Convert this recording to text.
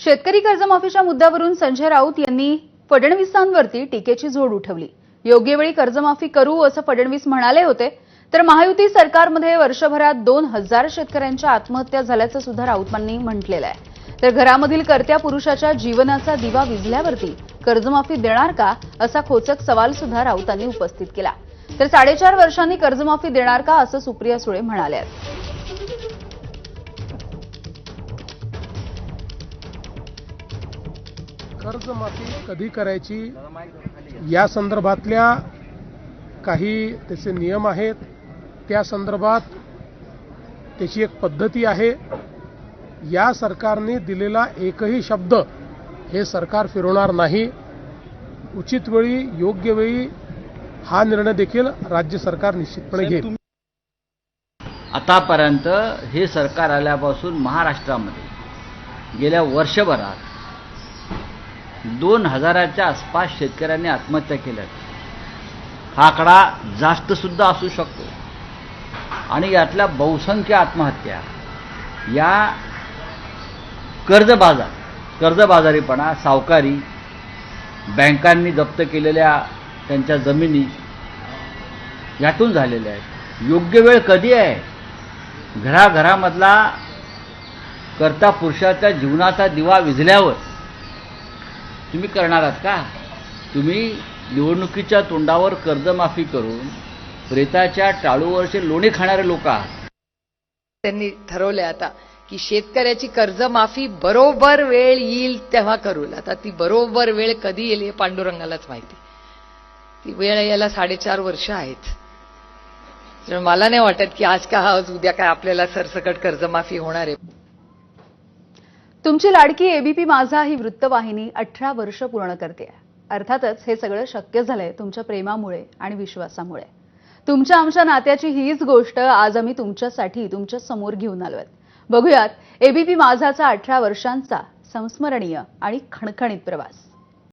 शेतकरी कर्जमाफीच्या मुद्द्यावरून संजय राऊत यांनी फडणवीसांवरती टीकेची झोड उठवली. योग्य वेळी कर्जमाफी करू असं फडणवीस म्हणाले होते तर महायुती सरकारमध्ये वर्षभरात दोन हजार शेतकऱ्यांच्या आत्महत्या झाल्याचं सुद्धा राऊतांनी म्हटलेलं आहे. तर घरामधील कर्त्या पुरुषाच्या जीवनाचा दिवा विझल्यावरती कर्जमाफी देणार का असा खोचक सवाल सुद्धा राऊतांनी उपस्थित केला. तर साडेचार वर्षांनी कर्जमाफी देणार का असं सुप्रिया सुळे म्हणाल्या कर्जमाफी कधी करायची? या संदर्भातल्या काही त्याचे नियम आहेत. त्या संदर्भात त्याची एक पद्धती आहे. या सरकारने दिलेला एकही शब्द हे सरकार फिरवणार नाही. उचित वेळी योग्य वेळी हा निर्णय देखील राज्य सरकार निश्चितपणे घेईल. आतापर्यंत हे सरकार आल्यापासून महाराष्ट्रामध्ये गेल्या वर्षभरात दोन हजाराच्या आसपास शेतकऱ्यांनी आत्महत्या केल्या. हा आकडा जास्त सुद्धा असू शकतो. आणि यातल्या बहुसंख्य आत्महत्या या कर्जबाजार कर्जबाजारीपणा सावकारी बँकांनी जप्त केलेल्या त्यांच्या जमिनी यातून झालेल्या आहेत. योग्य वेळ कधी आहे? घराघरामधला करता पुरुषाच्या जीवनाचा दिवा विझल्यावर तुम्ही करणार आहात का? तुम्ही निवडणुकीच्या तोंडावर कर्जमाफी करून प्रेताच्या टाळूवरचे लोणी खाणारे लोक आहात. त्यांनी ठरवले आता की शेतकऱ्याची कर्जमाफी बरोबर वेळ येईल तेव्हा करू आता ती बरोबर वेळ कधी येईल हे पांडुरंगालाच माहिती. ती वेळ याला साडेचार वर्ष आहेत. तर मला नाही वाटत की आज का आज उद्या काय आपल्याला सरसकट कर्जमाफी होणार आहे. तुमची लाडकी एबीपी माझा ही वृत्तवाहिनी अठरा वर्ष पूर्ण करते अर्थातच हे सगळं शक्य झालंय तुमच्या प्रेमामुळे आणि विश्वासामुळे. तुमच्या आमच्या नात्याची हीच गोष्ट आज आम्ही तुमच्यासाठी तुमच्यासमोर घेऊन आलोय. बघूयात एबीपी माझाचा अठरा वर्षांचा संस्मरणीय आणि खणखणीत प्रवास.